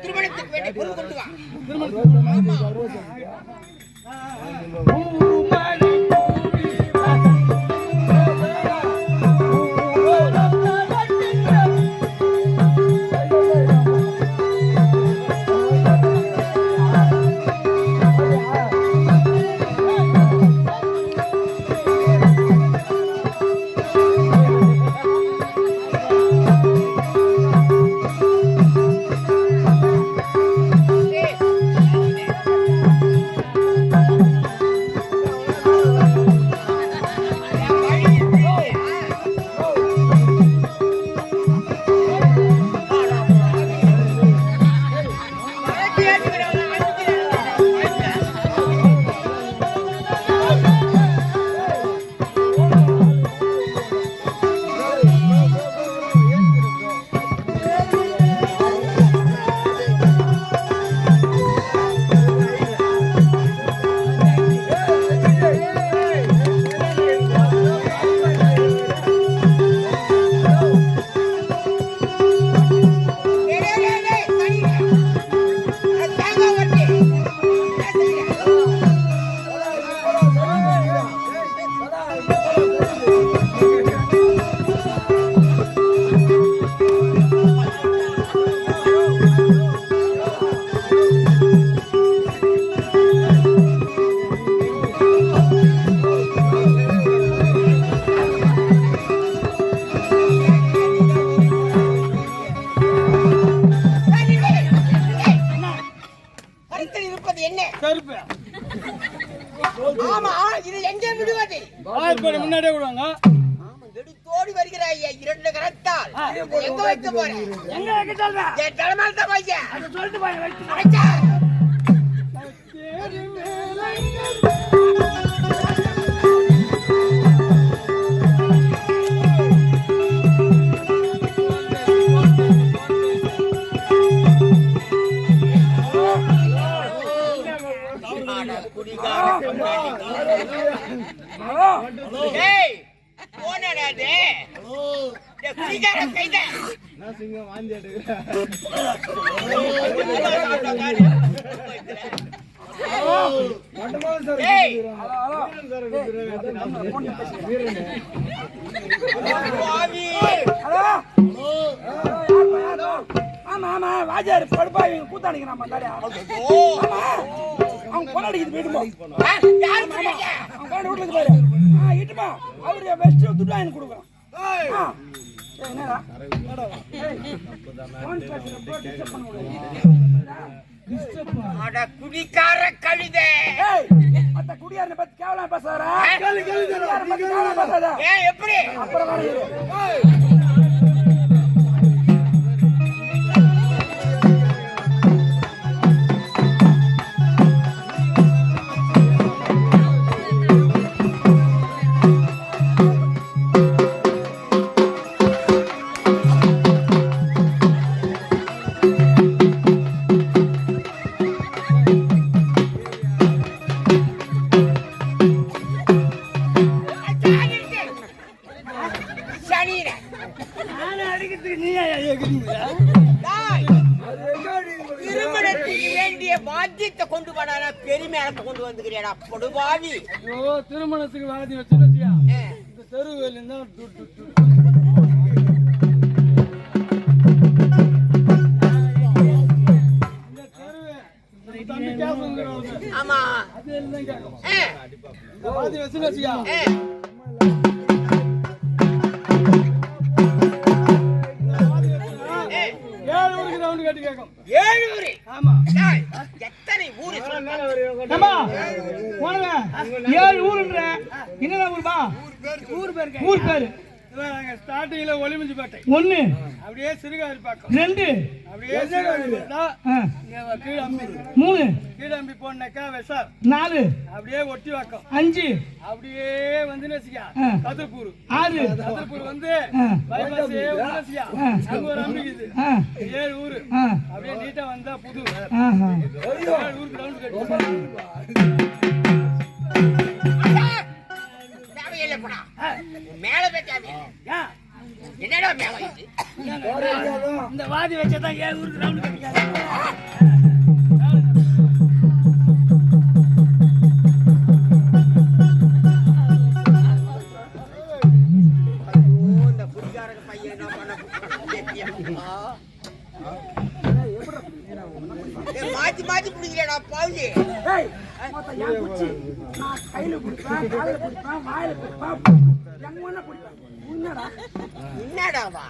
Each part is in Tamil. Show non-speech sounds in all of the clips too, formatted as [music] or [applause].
திருமணத்துக்கு வேண்டிய பொருள் கொண்டு வா. டேய், போனடா அது. டேய், குடிகார கைதா. டேய், பாவி. ஆமா. ஆமா வாஜாரு படுப்பாய் கூத்தாடிக்கிறான் மந்தாடியா ஓ, ஆமா அவன் யாரு குடிக்க? அவன் கொண்டு வீட்டுக்கு பாரு. ஆ இட்டுமா அவரு வெஸ்ட் துட்டா எனக்கு கொடுக்குறான். குடிகார கழுதை. அந்த குடியாரனை பத்தி கேவலம் பேசாத. எப்படி? அப்புறம் சொல்லு. ஏம்மா, போனங்க, ஏழு ஊருன்ற? என்னடா ஊருமா? ஊர் பேரு ஒளிமிஞ்சு பேட்டை. ஒண்ணு. அப்படியே சிறுகாரி பக்கம் ரெண்டு. அப்படியே சிறுகாரி மூணு. கீழ அம்பி போனாக்கா வெசார் நாலு. அப்படியே ஒட்டி வாக்கம். அஞ்சு. அப்படியே வந்து நசிக்கா. கதிர்பூர். ஆறு. கதிர்பூர் வந்து பைபாஸ் அங்க ஒரு அம்பிக்குது ஏழு ஊரு. அப்படியே நீட்டா வந்தா புது. ஏழு ஊருக்கு ரவுண்ட் கட்டி. மேல போய் என்னடா மேல இது இந்த வாதி வச்சதான் ஏன் ஊருக்கு ரவுண்ட் கட்டிக்காங்க இந்த புடிகாரங்க பையன் என்ன பண்ண ஏய், மாத்தி மாத்தி பிடிக்கிறடா பாவி என்னடாவா?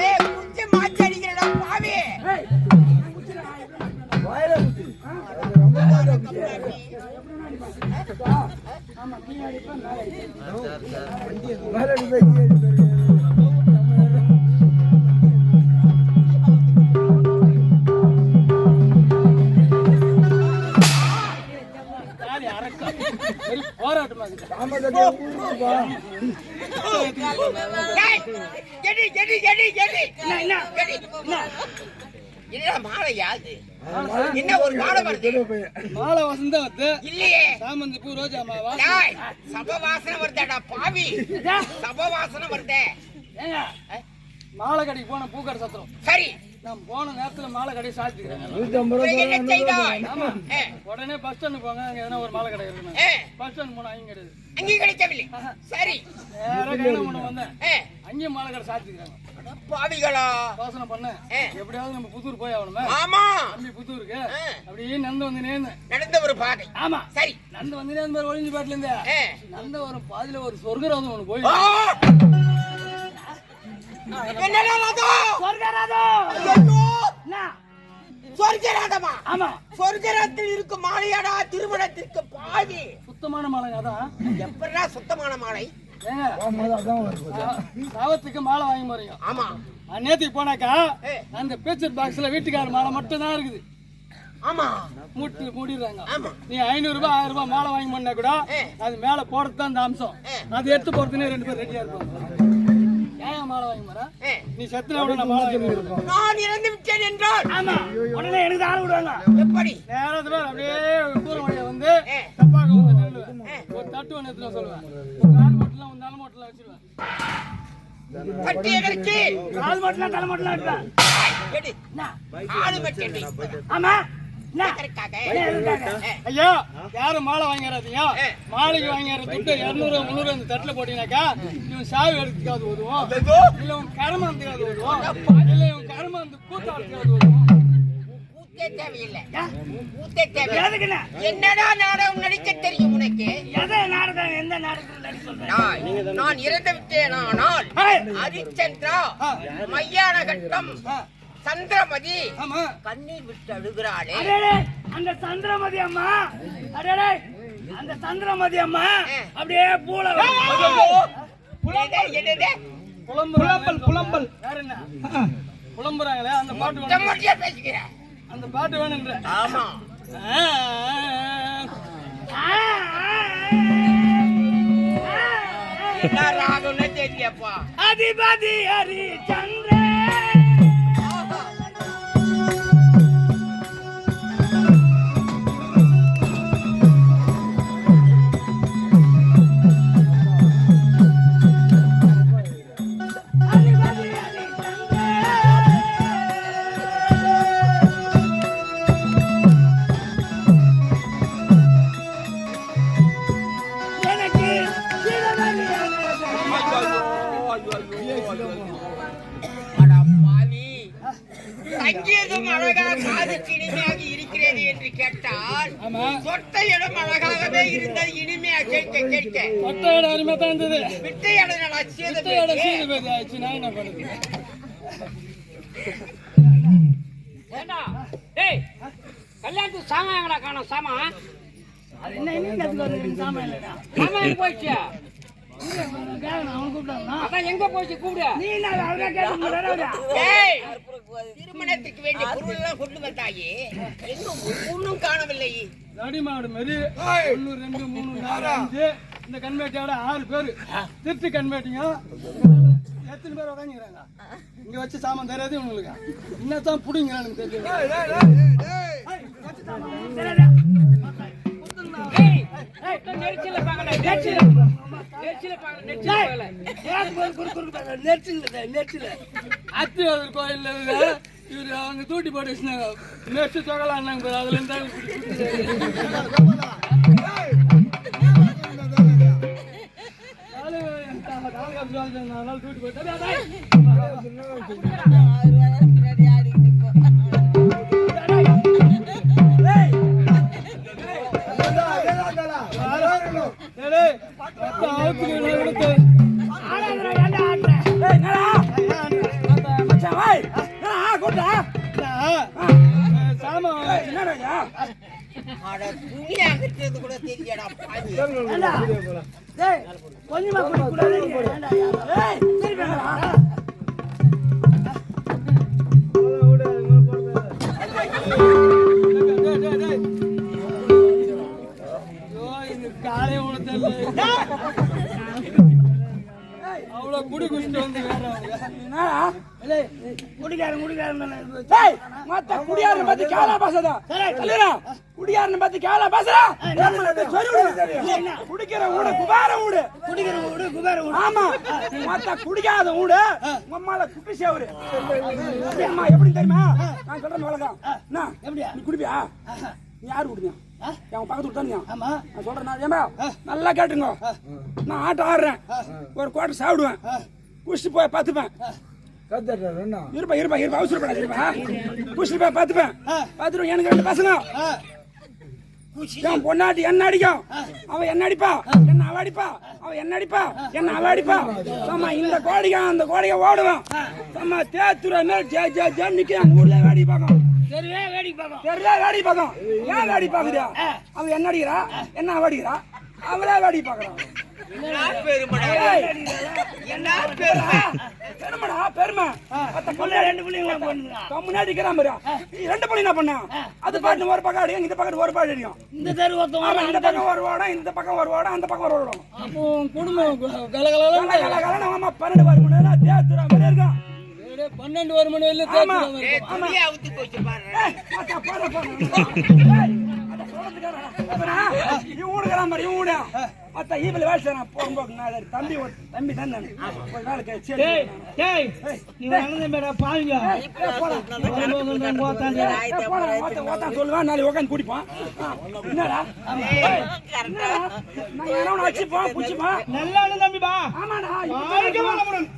ஏய் குச்சி மாத்தி அடிக்கிறடா பாவி. போராட்டமா ஏய், எடி எடி எடி எடி என்ன எடி என்னடா மாலையா அது என்ன ஒரு மாலை வருது மாலை வசந்த வந்து இல்லையே சாமந்தி பூ ரோஜா மாவா சப வாசனை வருதாடா பாவி சப வாசனை வருதே மாலை கடைக்கு போன பூக்கடை சத்திரம். சரி. நான் போன நேரத்துல மாலை கடையை சாத்திக்கிறேன். உடனே பஸ் ஸ்டாண்டு போங்க அங்க எதனா ஒரு மாலை கடை இருக்கணும் ஏ, பஸ் ஸ்டாண்ட் போனா அங்க கிடையாது. அங்கேயும் கிடைக்கவில்லை. சரி. நேரா கையில ஒண்ணு வந்தேன். அங்கேயும் மாலை கடை சாத்திக்கிறாங்க பாவிகளா. யோசனை பண்ணேன். ஏ. எப்படியாவது நம்ம புத்தூர் போய் ஆகணுமே. ஆமா. தம்பி புத்தூருக்கு. அப்படியே நந்து வந்து நடந்த ஒரு பாதை. ஆமா. சரி. நந்து வந்து நேர்ந்து ஒளிஞ்சு பாட்டுல இருந்தே. ஒரு பாதியில ஒரு சொர்க்கராதம் ஒண்ணு போய்? சொர்க்கராதம்? ஆமா. சொர்க்கரத்தில் இருக்கும் மாலையாடா திருமணத்திற்கு பாவி. சுத்தமான மாலைங்க அதான் எப்படா சுத்தமான மாலை? சாவத்துக்கு மாலை வாங்கி போறீங்க. ஆமா. நேத்துக்கு போனாக்கா. அந்த பேச்சர் பாக்ஸ்ல வீட்டுக்கார மாலை மட்டும் தான் இருக்குது. ஆமா. மூட்டு மூடிடுறாங்க. நீ ஐநூறு ரூபாய் ஆயிரம் ரூபாய் மாலை வாங்கி பண்ணா கூட. அது மேல போறது தான் அந்த அம்சம். அது எடுத்து போறதுனே ரெண்டு பேரும் ரெடியா இருப்பாங்க. மாலை வாங்கி நீ செத்துனா கூட நான் மாலை வாங்கி போறேன். நான் இறந்து விட்டேன் என்றால்? ஆமா. உடனே எனக்கு ஆள் விடுவாங்க. எப்படி? நேரத்துல அப்படியே தூரம் வழியா வந்து ஏ. தப்பாக வந்து நில்லுவேன் ஒரு தட்டு ஒன்று எடுத்துட்டு வர சொல்லுவேன். ஒரு கால் மட்டும் ஒரு தலை மட்டும் வச்சிருவேன். பட்டி எதற்கு? கால் மட்டும் வெட்டி. ஆமா. ஐயா யாரும் மாலை வாங்கிறாதீங்க. மாலைக்கு வாங்கிற துட்டு இருநூறு முந்நூறு அந்த தட்டுல போட்டீங்கன்னாக்கா இவன் சாவி எடுத்துக்காது இதோ, இல்ல உன் கருமாந்துக்காது வருவோம் இல்ல உன் கூத்தாடுக்காது வருவோம் கூத்தே கூத்தே தேவையில்லை. என்னடா நாடகம் நடிக்க தெரியும் உனக்கு? நான் இறந்து விட்டேன் ஆனால் ஹரிச்சந்திரா மையான கட்டம் சந்திரமதி. ஆமா. கண்ணீர் விட்டு அழுகிறாளே. அந்த சந்திரமதி அம்மா. அடடே, அந்த சந்திரமதி அம்மா. அப்படியே பூல புலம்பல். வேற என்ன? புலம்புறாங்களே அந்த பாட்டு பேசுகிற? அந்த பாட்டு வேணுன்ற ஆமா. என்ன ராகம்னு தெரியப்பா. அதிபதி ஹரி சந்திர அதான் எங்க போயிடுச்சு கூப்பிடு? நீ திருமணத்துக்கு வேண்டிய பொருள் எல்லாம் கொண்டு வந்தாயே ஒன்றும் காணவில்லை. மாரி ஒன்று ரெண்டு மூணு நாலு அஞ்சு இந்த கன்வேட்டியோட ஆறு பேர். திருட்டு கன்வேட்டிங்க. எத்தனை பேர் உட்காந்துக்கிறாங்க இங்க வச்சு சாமான் தெரியாது உங்களுக்கு? என்னத்தான் புடிங்கிறானுங்க தெரியல. கோயில்ல கோயில் இவர் அவங்க தூட்டி போட்டு வச்சுனாங்க நெக்ஸ்ட் தொகலான்னாங்க பாரு, அதுல இருந்தா அதனால தூட்டி போட்டு அட மொத்த குடியாரன் பத்தி கேளா பேசுதா. குடியாரன் பத்தி கேளா பேசுறா குடிக்கிற ஊடு குபார ஊடு. குடிக்கிற ஊடு குபார ஊடு. ஆமா. மொத்த குடிக்காத ஊடு மம்மால குட்டி சேவரு. அம்மா எப்படி தெரியுமா? நான் சொல்றேன் வழக்கம் என்ன? எப்படியா? நீ குடிப்பியா? நீ யாரு குடிப்பியா என் பக்கத்து விட்டானியா ஆமா. நான் சொல்றேன் நான் ஏமா நல்லா கேட்டுங்க. நான் ஆட்டம் ஆடுறேன். ஒரு கோட்டை சாப்பிடுவேன். குடிச்சிட்டு போய் பார்த்துப்பேன். இருப்பா இருப்பா இருப்பா அவசரப்படாத இருப்பா பார்த்துப்பேன் பார்த்துட்டு எனக்கு ரெண்டு பசங்க. என் பொண்ணாட்டி என்ன அடிக்கும் அவன் என்ன அடிப்பா? என்ன அவ அடிப்பா? அவன் என்ன அடிப்பா? என்ன அவ அடிப்பா? ஆமா இந்த கோடிக்க அந்த கோடிக்க ஓடுவான். ஆமா தேத்துற மேல ஜே ஜே ஜே நிக்க எங்க ஊர்ல வேடி பார்க்கும் தெரியல வேடி பார்க்கும் ஏன் வேடி பாக்குறியா அவன் என்ன அடிக்கிறா? என்ன அவ அடிக்கிறா? அவளே வேடி பாக்குறான் என்ன பெருமடா பெருமை. ரெண்டு பிள்ளைங்க என்ன பண்ண? அது பாட்டு ஒரு பக்கம் அடியும் இந்த பக்கம் ஒரு பாட்டு அடியும். இந்த தெரு ஒருத்தவங்க ஆமா, இந்த பக்கம் ஒரு ஓடம் இந்த பக்கம் ஒரு ஓடம் அந்த பக்கம் ஒரு ஓடம் அப்போ குடும்பம் ஆமா பன்னெண்டு வரும் மணி நேரம் தேத்துற மாதிரி பன்னெண்டு ஒரு மணி வரையிலும் ஆமா. துணி அவுத்து போச்சு பாரு. இவன் பாரு, இவன் ஊடு. மத்த ஈபில வேலை செய்றான், போகும்போது நான் தம்பி ஒரு- தம்பி தான் நானு. ஒரு வேலை கே- சரி, டேய் நீ வளர்ந்த மேடா ஓத்தான் சொல்லுவான், நாளைக்கு உட்கார்ந்து குடிப்பான். ஆ, என்னடா? நான் எவனோ அடிச்சுப்போம், புடிச்சுப்போம். நல்ல அண்ணன் தம்பிப்பா ஆமாடா.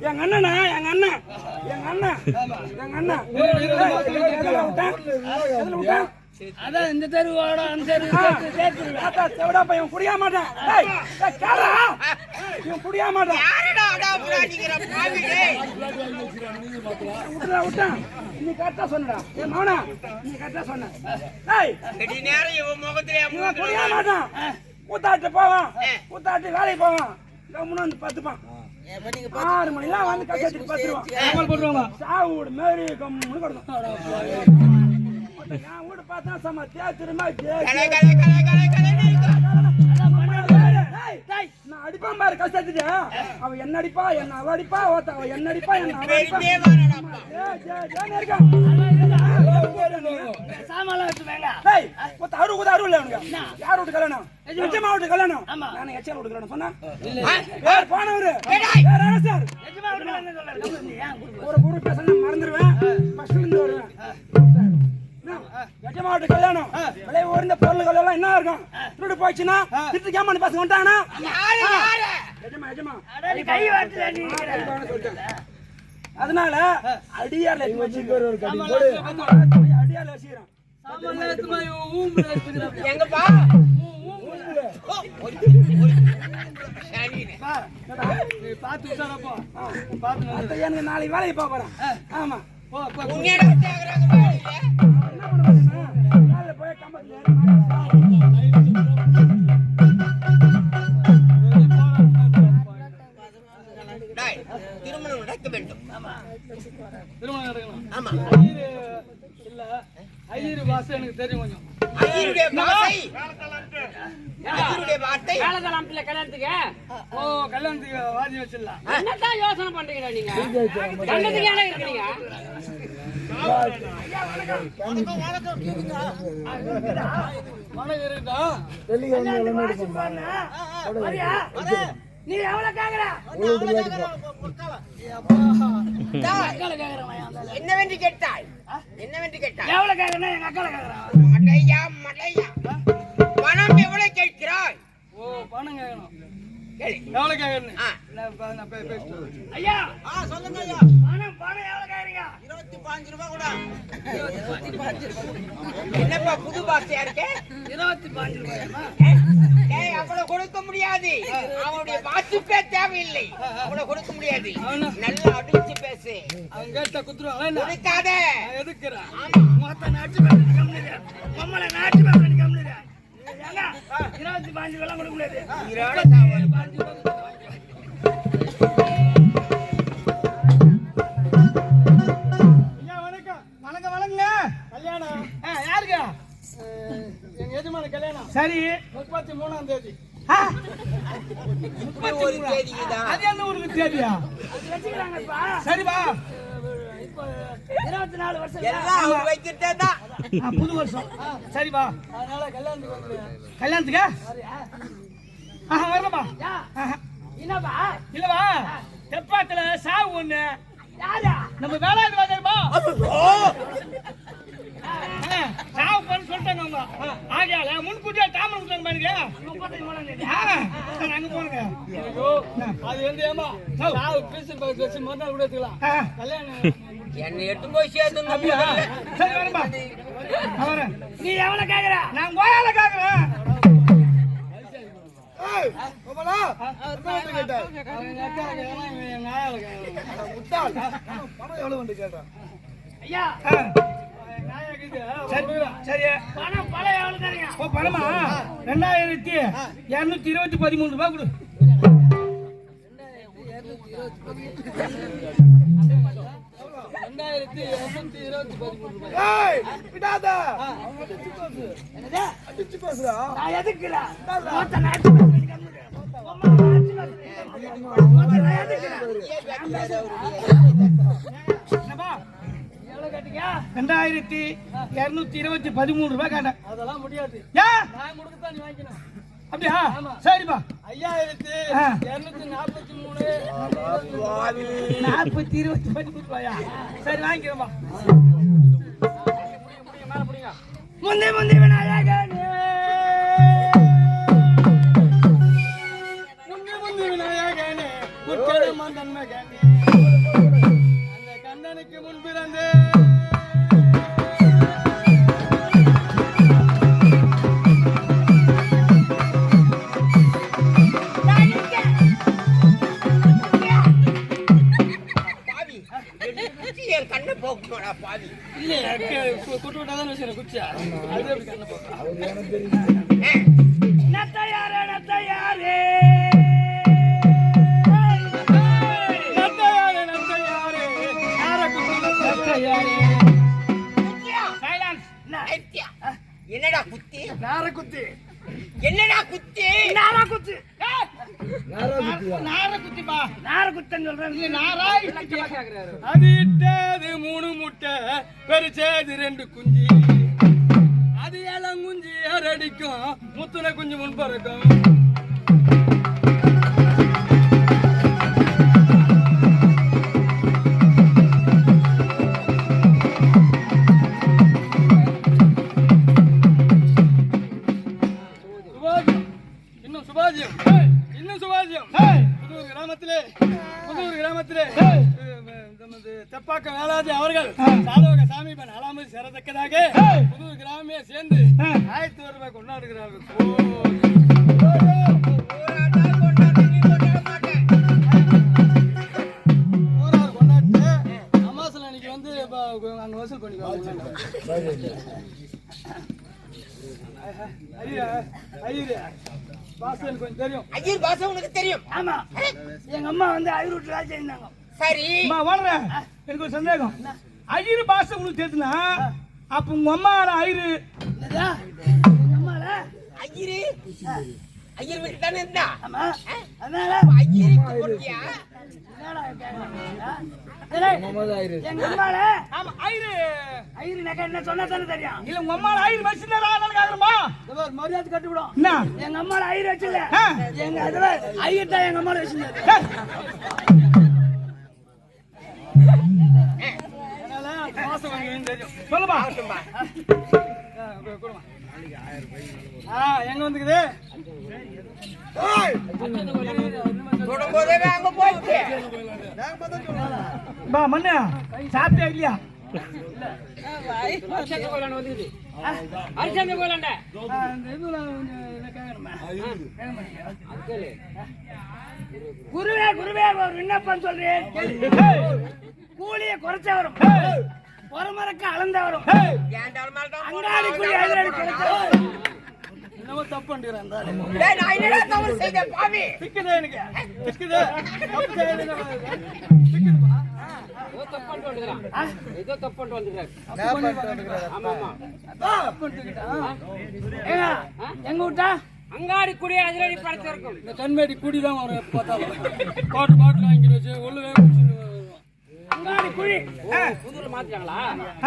எங்க அண்ணனா? எங்க அண்ணன் எங்க அண்ணன் எங்க அண்ணன் ஏய், எதுல விட்டேன்? எதுல விட்டேன்? அதான் இந்த அந்த தெரு தாத்தா, செவடா பையன் குடியா மாட்டான். ஏய், ஏய், கேளா? இவன் குடியா மாட்டான். யாரடா அடா புறாடிக்கிற பாவி டேய் விட்டுடா, விட்டான். நீ கரெக்டா சொன்னடா. ஏய் மவனா நீ கரெக்டா சொன்ன. ஏய் ரெடி நேரம் இவன் முகத்திலே இவன் குடியா மாட்டான். கூத்தாட்டு போவான். கூத்தாட்டு வேலைக்கு போவான். கம்முன்னு வந்து பத்துப்பான். ஆறு மணிலாம் வந்து சாவு வீடு மாரி கம்முன்னு கிடக்கும் என் வீடு பார்த்தா சம தேத்திரமா நான் அடிப்பான் பாரு கஷ்டத்துக்கு அவன் என்ன அடிப்பா என்ன அவ அடிப்பா ஒருத்த அவன் என்ன அடிப்பா என்ன அவ அடிப்பா சாமான் டேய், ஒருத்த அரு கூட அருள் யார் வீட்டு கல்யாணம்? எச்சம்மா வீட்டு கல்யாணம். நான் எச்சம்மா வீட்டு கல்யாணம் போனவரு? யார் ஒரு குரு பேசணும் மறந்துடுவேன். first இருந்து வருவேன். வீட்டு கல்யாணம். விலை உயர்ந்த பொருள்கள் எல்லாம் என்ன இருக்கும்? திருடு போச்சுன்னா, திருட்டு பசங்க வந்துட்டாங்கன்னா, யாரு யாரு? எஜமா, எஜமா. கை சொல்லிட்டேன். அதனால. எங்கப்பா? ஓ, ஒரு-. பார்த்து. பார்த்து அடுத்து எனக்கு நாளைக்கு வேலைக்கு போறேன். ஆமா. டேய், திருமணம் நடக்க வேண்டும் திருமணம் நடக்கணும். ஆமா. இல்ல ஐயரு பாசை எனக்கு தெரியும் கொஞ்சம். ஐயருடைய பாசை? ஐயருடைய வார்த்தை. கல்யாணத்துக்கு? ஓ கல்யாணத்துக்கு வாதி வச்சிடலாம். என்னதான் யோசனை பண்றீங்க நீங்க? கண்டத்துக்கு ஏன் இருக்கிறீங்க நீ எவ்வளவு கேக்குற என்னவென்று கேட்டாய்? என்னவென்று கேட்டாய்? எவ்வளவு கேக்குறேன்னா எங்க அக்கால கேக்குறான் மடையா மடையா. பணம் எவ்வளவு கேட்கிறாய்? ஓ பணம் கேட்கணும். எவ்வளவு கேட்கணும் ஆ. ஐயா! சொல்லுங்க ஐயா. பணம் பணம் எவ்வளவு கேக்குறீங்க இருபத்தி பாஞ்சு ரூபாய் கூட. என்னப்பா புது பாஷையா இருக்கே? இருபத்தி பாஞ்சு ரூபாயமா ஏய் அவ்வளவு கொடுக்க முடியாது. அவனுடைய வாசிப்பே தேவையில்லை. அவ்வளவு கொடுக்க முடியாது. நல்லா அடிச்சு பேசு. அவன் கேட்டா குத்துருவாங்க கொடுக்காத. எதுக்குறேன்? மொத்த நாட்டு உம்மளை நாட்டு பேப்பர் கம்மிடுற இருபத்தி பாஞ்சு கொடுக்க முடியாது சரி. முப்பத்தி மூணாம் தேதி இப்படி ஒரு தேதிதான் அது என்ன ஊருக்கு தேதியா? சரிப்பா இருபத்தி நாலு வருஷம் எல்லாம் தான் புது வருஷம். சரிப்பா அதனால கல்யாணத்துக்கு கல்யாணத்துக்கா? ஆஹா வரலப்பா. என்னப்பா? இல்லவா தெப்பாத்துல சாவு ஒண்ணு. யாரா? நம்ம வேளாண் வாதர்பா சாவு பண்ணு சொல்லிட்டாங்க அவங்க ஆகையால முன்கூட்டியே தாமரை கொடுத்தாங்க பாருங்க. அங்க போனுங்க அது வந்து ஏமா சாவு பேசி பேசி மறுநாள் கூட எடுத்துக்கலாம். கல்யாணம் என்னை எட்டு போய் சேர்த்து நீ எவ்வளவு கேக்குற? நான் கோயால கேக்குறேன். ரெண்டாயிரத்தி இருநூத்தி இருபத்தி பதிமூணு ரூபாய் கொடு. ரெண்டாயிரத்தி இருநூத்தி இருபத்தி பதிமூணு ரூபாய். நான் ரெண்டாயிரத்தி இருநூத்தி இருபத்தி பதிமூணு ரூபாய் கேட்டேன். அதெல்லாம் முடியாது. ஏன் நான் கொடுக்கத்தான் நீ வாங்கிக்கணும். அப்படியா? சரிப்பா ஐயாயிரத்தி. இருநூத்தி நாற்பத்தி மூணு. நாற்பத்தி இருபத்தி பதிமூணு ரூபாயா? சரி பிடிங்க. முந்தி முந்தி விநாயகனே. போக்குமாடா பாவி இல்லையா குட்டு விட்டாதான் வச்சுருக்கேன் குச்சியா அது எப்படி கண்ணை போட்டா நத்தையாரே நத்தையாரே குத்து. என்னடா குத்தி யார குத்து என்னடா குத்தி நாரா குத்து. நார குத்திப்பா நார குத்தன்னு சொல்றேன் நாரா அது முட்டை பெருச்சேது ரெண்டு குஞ்சு. அது ஏழம் குஞ்சு ஏறடிக்கும் முத்துன குஞ்சு முன் நமது தெப்பாக்கம் வேலாதி அவர்கள் சாதவக சாமி நாலாமது சேரத்தக்கதாக புதூர் கிராமே சேர்ந்து ஆயிரத்தி ஒரு ரூபாய் கொண்டாடுகிறார்கள். வந்து இப்ப அங்க வசூல் பண்ணிக்குவாங்க கொஞ்சம் தெரியும். ஐயர் பாசம் உனக்கு தெரியும். ஆமா. எங்க அம்மா வந்து ராஜா இருந்தாங்க சரி. அம்மா வாழ்றேன் எனக்கு ஒரு சந்தேகம். ஐயரு பாசை உங்களுக்கு தெரியுதுன்னா அப்ப உங்க அம்மா ஐயரு? அம்மால ஐயரு? ஐயர் வீட்டு தானே இருந்தா? ஆமா. அதனால? ஐயருக்கு அம்மால ஐயரு. நகை என்ன சொன்னா தானே தெரியும்? இல்ல உங்க அம்மா ஐரு வச்சிருந்தா பாரு, மரியாதை கட்டுவிடும் எங்க அம்மால ஐயர் வச்சுல ஆ. எங்க அதுல ஐயர் தான் எங்க அம்மால வச்சிருந்தாரு சொல்லுமா. எங்க வந்துக்குது? மண்ணு. சாப்பிட்டியா இல்லையா? கேட்கணுமே. குருவே குருவே ஒரு விண்ணப்பம் சொல்றேன். கூலிய குறைச்ச வரும். பொறமரக்க அளந்த வரும். ஏன்டால் மேல தான் அங்காடி கூலி எதிரடி குறைச்ச வரும்? என்னமோ தப்பு. டேய், நான் என்னடா தவறு செய்தேன், பாவி? சிக்குது எனக்கு. சிக்குது. தப்பு செய்யறது சிக்குதுப்பா. ஏங்க, எங்க விட்டா அங்காடி குடி அதிரடி படைத்திருக்கும் இந்த கண்மேடி குடி தான் வரும் எப்ப பார்த்தாலும். பாட்டு பாட்டில் வாங்கிட்டு வச்சு உள்ளவே. அங்காடி குழி புதுல மாத்திட்டாங்களா?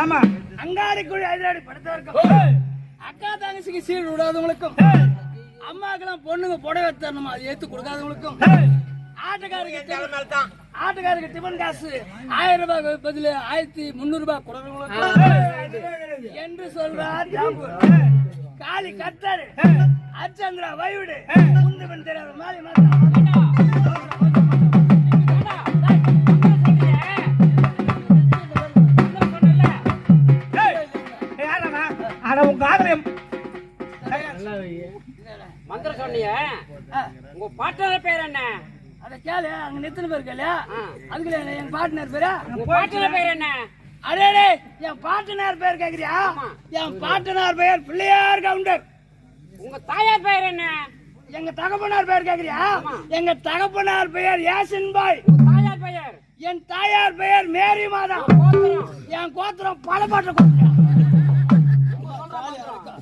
ஆமா. அங்காடி குழி எதிரடி படுத்தவருக்கும் அக்கா தங்கச்சிக்கு சீர் விடாதவங்களுக்கும் அம்மாக்கெல்லாம் பொண்ணுங்க புடவை தரணுமா அது ஏத்து கொடுக்காதவங்களுக்கும். ஆட்டுக்காரருக்கு. ஆட்டுக்காரருக்கு டிபன் காசு ஆயிரம் ரூபாய் பதில் ஆயிரத்தி முந்நூறு ரூபாய் கொடுக்கறவங்களுக்கு என்று சொல்றார் காளி கத்தாரு அச்சந்திரா வயுடு முந்துவன் தெரியாத மாதிரி மந்திரம் சொன்னீங்க உங்க பாட்டனர் பேர் என்ன? அத கேளு அங்க நித்தன பேர் கேளு. அதுக்குள்ள என் பார்ட்னர் பேரு. உங்க பாட்டனர் பேர் என்ன? அடே என் பார்ட்னர் பேர் கேக்குறியா? என் பார்ட்னர் பேர் பிள்ளையார் கவுண்டர். உங்க தாயார் பேர் என்ன? எங்க தகப்பனார் பேர் கேக்குறியா? எங்க தகப்பனார் பெயர் யாசின் பாய் உங்க தாயார் பெயர்? என் தாயார் பெயர் மேரி மாதா. கோத்திரம்? என் கோத்திரம் பலபாட்ட கோத்திரம்.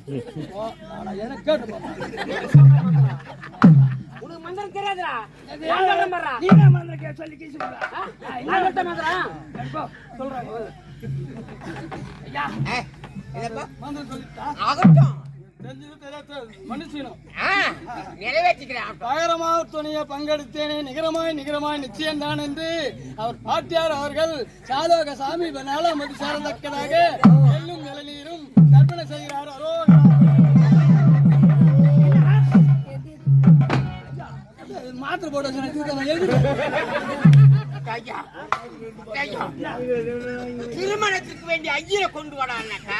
[laughs] எனக்கு கேட்டு உனக்கு மந்திரம் தெரியாதுடா. நான் நம்புறா நீ தான் மந்திரம் கே- சொல்லி கீசு போடா. மந்திரம்? சொல்றேன் ஐயா. சொல்லிட்டா? ஆகட்டும். துணிய பங்கெடுத்தேனே நிகரமாய் நிகரமாய் நிச்சயம்தான் என்று அவர் பாட்டியார் அவர்கள் சாலோக சாமி நாலாம் மதி சாரத்தக்கதாக எள்ளும் நிலநீரும் கற்பனை செய்கிறார் அரோகரா. மாத்திரை போட திருமணத்துக்கு வேண்டிய ஐயரை கொண்டு வாடான்னாக்கா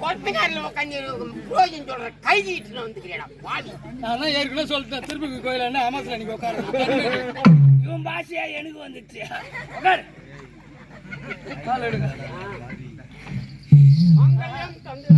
கொத்தக்காரில் உட்காந்து புரோஜன் சொல்ற கைதி இட்டுன்னு வந்துக்கிறேடா பாவி நான் ஏற்கனவே சொல்லிட்டேன் திருப்பி கோயில் என்ன நீங்க உட்காரு இவன் பாஷையா எனக்கு வந்துச்சு உட்காரு. கால் எடுங்க. மங்களம் தந்து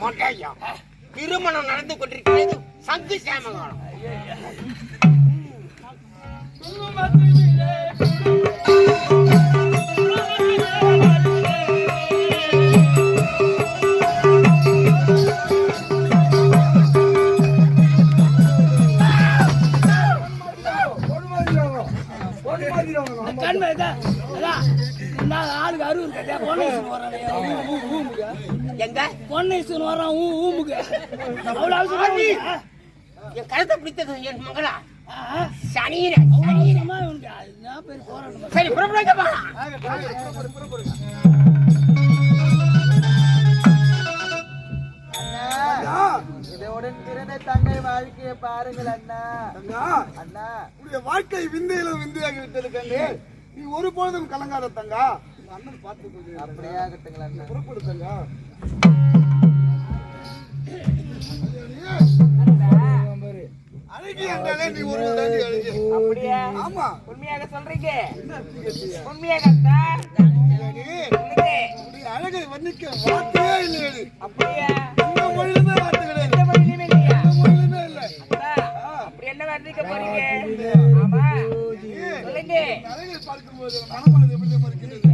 மொட்டையா? திருமணம் நடந்து கொண்டிருக்கிறது சங்கு சேமகாலம் கண்மை தான் ஆளுக்கு வரானே ஊ, ஊ, ஊமுக்கு எங்க? பொண்ணு வரான் ஊ ஊமுக்கு. அவசரமா இருக்கா? என் கருத்தை பிடித்தது என் மகளா? சனியின போராட்டம் சரி புறப்படுங்க இதோடன் பிறந்த தங்கை வாழ்க்கையை பாருங்கள் அண்ணா. தங்கா அண்ணா. உன்னுடைய வாழ்க்கை விந்தையில விந்தையாகி விட்டது கண்டு நீ ஒரு பொழுதும் கலங்காத தங்கா. அப்படியே ஆகட்டுங்களா அண்ணா? அப்படியா? ஆமா. உண்மையாக சொல்றீங்க. உண்மையாக. அழகை. வர்ணிக்க வார்த்தையே இல்லை அப்படியா? எந்த மொழியிலுமே வார்த்தை கிடையாது எந்த மொழியிலுமே இல்லையா? எந்த மொழியிலுமே இல்லை. அப்படி என்ன வர்ணிக்க போறீங்க? ஆமா. சொல்லுங்க. அழகை பார்க்கும்போது மனமானது எப்படி இருக்கிறது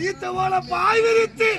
ஈத்த போல பாய் விரித்து